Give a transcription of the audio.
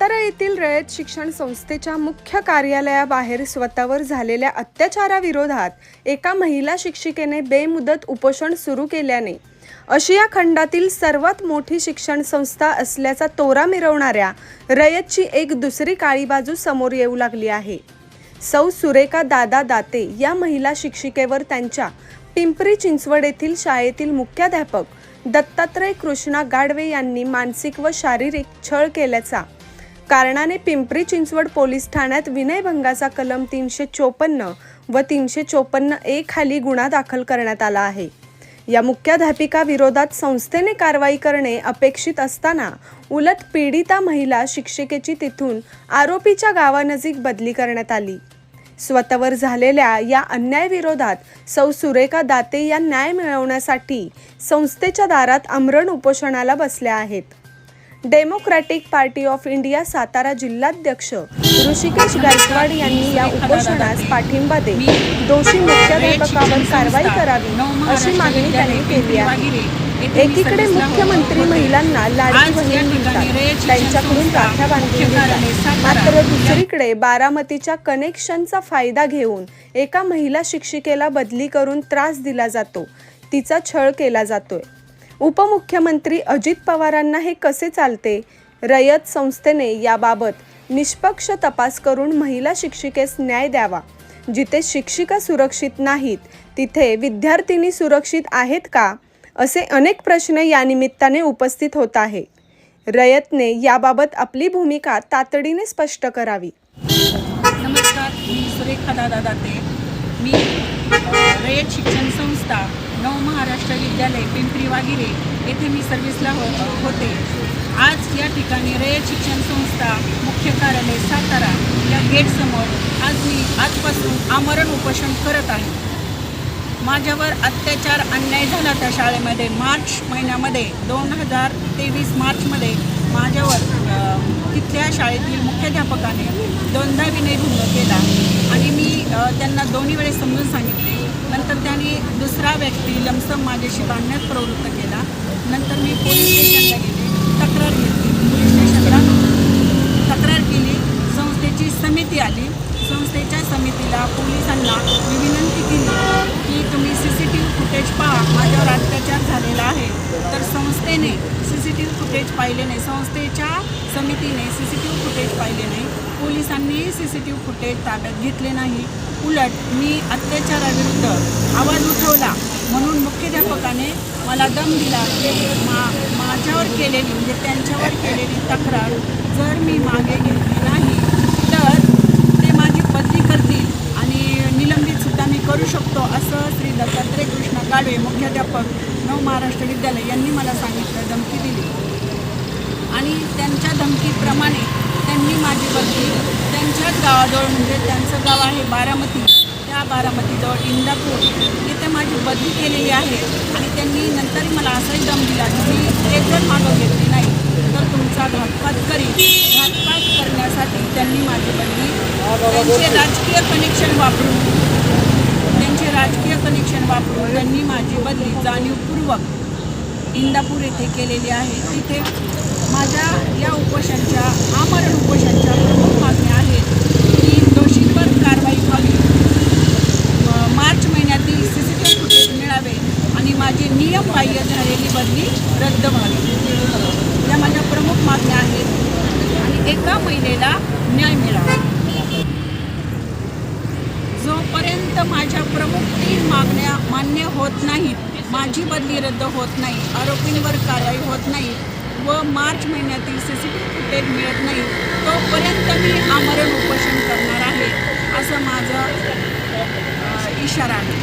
रयत शिक्षण संस्थेच्या मुख्य कार्यालयाबाहेर स्वतःवर झालेल्या अत्याचाराविरोधात एका महिला शिक्षिकेने बेमुदत उपोषण सुरू केल्याने आशिया खंडातील सर्वात मोठी शिक्षण संस्था असल्याचा तोरा मिरवणाऱ्या रयतची एक दुसरी काळी बाजू समोर येऊ लागली आहे. सौ सुरेखा दादा दाते या महिला शिक्षिकेवर त्यांच्या पिंपरी चिंचवड येथील शाळेतील मुख्याध्यापक दत्तात्रय कृष्णा गाडवे यांनी मानसिक व शारीरिक छळ केल्याचा कारणाने पिंपरी चिंचवड पोलीस ठाण्यात विनयभंगाचा कलम तीनशे चोपन्न व तीनशे चोपन्न ए खाली गुन्हा दाखल करण्यात आला आहे. या मुख्याध्यापिका विरोधात संस्थेने कारवाई करणे अपेक्षित असताना उलट पीडिता महिला शिक्षिकेची तिथून आरोपीच्या गावानजीक बदली करण्यात आली. स्वतःवर झालेल्या या अन्यायविरोधात सौ सुरेखा दाते या न्याय मिळवण्यासाठी संस्थेच्या दारात आमरण उपोषणाला बसल्या आहेत. Democratic party of India Satara जिल्हाध्यक्ष ऋषिकेश गायकवाड यांनी या उपोषणास पाठिंबा देत दोषी मुख्याध्यापकावर कारवाई करावी अशी मागणी त्यांनी केली आहे. एकीकडे मुख्यमंत्री महिलांना लाडकी बहीण म्हणतात त्यांच्याकडून राख्या बांधून घेतात मात्र दुसरीकडे बारामतीच्या कनेक्शनचा फायदा घेऊन एका महिला शिक्षिकेला बदली करून त्रास दिला जातो. तिचा छळ केला जातोय. उपमुख्यमंत्री अजित पवारांना हे कसे चालते? रयत संस्थेने याबाबत निष्पक्ष तपास करून महिला शिक्षिकेस न्याय द्यावा. जिथे शिक्षिका सुरक्षित नाहीत तिथे विद्यार्थिनी सुरक्षित आहेत का? असे अनेक प्रश्न यानिमित्ताने उपस्थित होत आहे. रयतने याबाबत आपली भूमिका तातडीने स्पष्ट करावी. नमस्कार मी सुरेखा दादा दाते. मी रयत शिक्षण संस्था विद्यालय पिंपरी वागिरे येथे मी सर्व्हिसला हो होते. आज या ठिकाणी रयत शिक्षण संस्था मुख्य कार्यालय सातारा या गेटसमोर आज मी आजपासून आमरण उपोषण करत आहे. माझ्यावर अत्याचार अन्याय झाला त्या शाळेमध्ये मार्च महिन्यामध्ये दोन हजार तेवीस मार्चमध्ये माझ्यावर तिथल्या शाळेतील मुख्याध्यापकाने दोनदा विनयभंग केला. आणि मी त्यांना दोन्ही वेळेस समजून सांगितले नंतर त्यांनी दुसरा व्यक्ती लमसम माझ्याशी बांधण्यात प्रवृत्त केला. नंतर मी पोलीस स्टेशनला गेले. तक्रार घेतली. पोलीस स्टेशनला तक्रार केली. संस्थेची समिती आली. संस्थेच्या समितीला पोलिसांना मी विनंती केली की तुम्ही C C T V footage पहा. माझ्यावर अत्याचार झालेला आहे. तर संस्थेने C C T V footage पाहिले नाही. संस्थेच्या समितीने C C T V footage पाहिले नाही. पोलिसांनी C C T V footage ताब्यात घेतले नाही. उलट मी अत्याचाराविरुद्ध आवाज उठवला म्हणून मुख्याध्यापकाने मला दम दिला की मा माझ्यावर केलेली म्हणजे त्यांच्यावर केलेली तक्रार जर मी मागे घेतली नाही तर ते माझी बदली करतील आणि निलंबित सुद्धा मी करू शकतो असं श्री दत्तात्रय कृष्ण गाडवे मुख्याध्यापक नव महाराष्ट्र विद्यालय यांनी मला सांगितलं धमकी दिली. आणि त्यांच्या धमकीप्रमाणे त्यांनी माझी बदली त्यांच्याच गावाजवळ म्हणजे त्यांचं गाव आहे बारामती. त्या बारामतीजवळ इंदापूर. इथे माझी बदली केलेली आहे आणि त्यांनी नंतर मला असाही दम दिला की मी एक जर मागं घेतली नाही तर तुमचा घातपात करी घातपात करण्यासाठी त्यांनी माझी बदली त्यांचे राजकीय कनेक्शन वापरून त्यांचे राजकीय कनेक्शन वापरून त्यांनी माझी बदली जाणीवपूर्वक इंदापूर येथे केलेली आहे. तिथे माझ्या या उपोषणच्या आमरण उपोषणच्या प्रमुख मागण्या आहेत की दोषींवर कारवाई व्हावी म- मार्च महिन्यातील C C T V footage मिळावे आणि माझी नियमबाह्य झालेली बदली रद्द व्हावी या माझ्या प्रमुख मागण्या आहेत. आणि एका महिलेला न्याय मिळावा. जोपर्यंत माझ्या प्रमुख तीन मागण्या मान्य होत नाहीत माझी बदली रद्द होत नाही आरोपींवर कारवाई होत नाही व मार्च महिन्यातील C C T V footage मिळत नाही तोपर्यंत मी आमरण उपोषण करणार आहे असं माझं इशारा आहे.